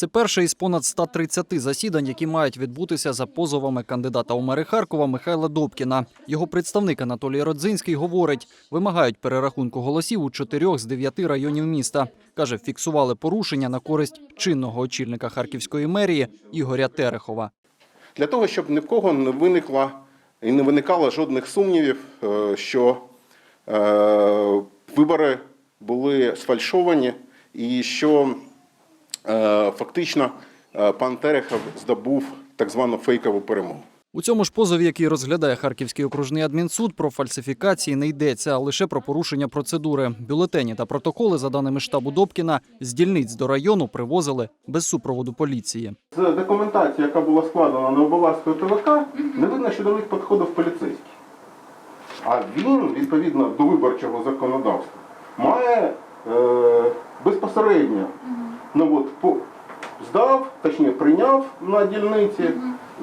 Це перше із понад 130 засідань, які мають відбутися за позовами кандидата у мери Харкова Михайла Добкіна. Його представник Анатолій Родзинський говорить, вимагають перерахунку голосів у чотирьох з дев'яти районів міста. Каже, фіксували порушення на користь чинного очільника Харківської мерії Ігоря Терехова. Для того, щоб ні в кого не виникла і не виникало жодних сумнівів, е, що е, вибори були сфальшовані і що фактично е, пан Терехов здобув так звану фейкову перемогу. У цьому ж позові, який розглядає Харківський окружний адмінсуд, про фальсифікації не йдеться, а лише про порушення процедури. Бюлетені та протоколи, за даними штабу Добкіна, з дільниць до району привозили без супроводу поліції. З документації, яка була складена на Обов'язкову ТВК, не видно, що до них підходив поліцейський. А він, відповідно до виборчого законодавства, має е, безпосередньо ну, от, по, здав, точніше прийняв на дільниці,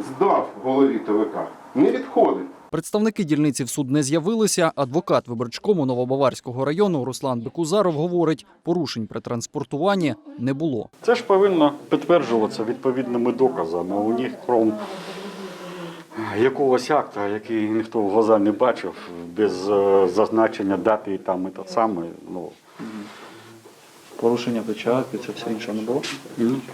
здав голові ТВК. Не відходить. Представники дільниці в суд не з'явилися. Адвокат виборчкому Новобаварського району Руслан Бекузаров говорить, порушень при транспортуванні не було. Це ж повинно підтверджуватися відповідними доказами. У них крім якогось акта, який ніхто в глаза не бачив, без е, зазначення дати і там і те саме, ну, Порушення печатки, це все інше не було.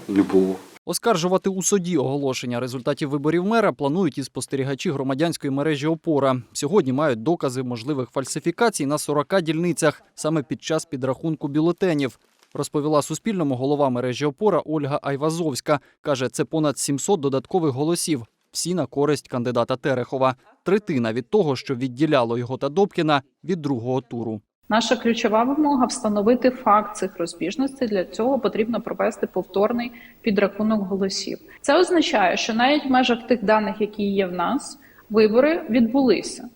не було. Оскаржувати у суді оголошення результатів виборів мера планують і спостерігачі громадянської мережі Опора. Сьогодні мають докази можливих фальсифікацій на 40 дільницях саме під час підрахунку бюлетенів. Розповіла Суспільному голова мережі Опора Ольга Айвазовська. Каже, це понад 700 додаткових голосів. Всі на користь кандидата Терехова. Третина від того, що відділяло його та Добкіна від другого туру. Наша ключова вимога встановити факт цих розбіжностей. Для цього потрібно провести повторний підрахунок голосів. Це означає, що навіть в межах тих даних, які є в нас, вибори відбулися.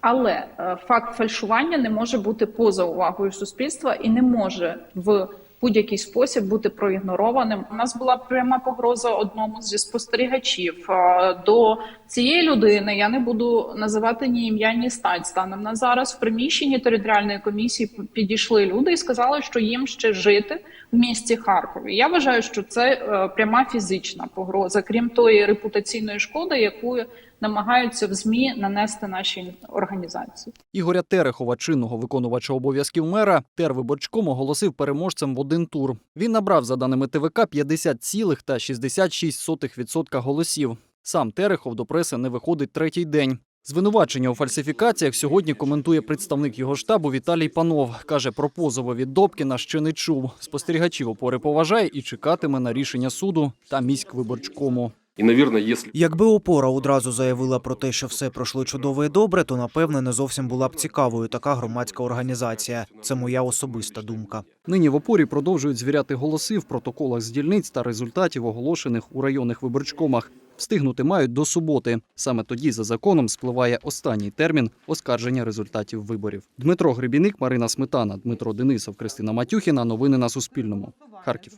Але е, факт фальшування не може бути поза увагою суспільства і не може в будь-який спосіб бути проігнорованим. У нас була пряма погроза одному зі спостерігачів до цієї людини. Я не буду називати ні ім'я, ні стать. Станом на зараз в приміщенні територіальної комісії підійшли люди і сказали, що їм ще жити в місті Харкові. Я вважаю, що це е, пряма фізична погроза, крім тої репутаційної шкоди, яку намагаються в змі нанести нашій організації. Ігоря Терехова, чинного виконувача обов'язків мера, тервиборчком оголосив переможцем в тур. Він набрав, за даними ТВК, 50,66% голосів. Сам Терехов до преси не виходить третій день. Звинувачення у фальсифікаціях сьогодні коментує представник його штабу Віталій Панов. Каже, про позови від Добкіна ще не чув. Спостерігачів опори поважає і чекатиме на рішення суду та міськвиборчкому. И, наверное, если Якби опора одразу заявила про те, що все пройшло чудово і добре, то напевне не зовсім була б цікавою така громадська організація. Це моя особиста думка. Нині в опорі продовжують звіряти голоси в протоколах з дільниць та результатів, оголошених у районних виборчкомах. Встигнути мають до суботи. Саме тоді за законом спливає останній термін оскарження результатів виборів. Дмитро Гребіник, Марина Сметана, Дмитро Денисов, Кристина Матюхіна. Новини на Суспільному. Харків.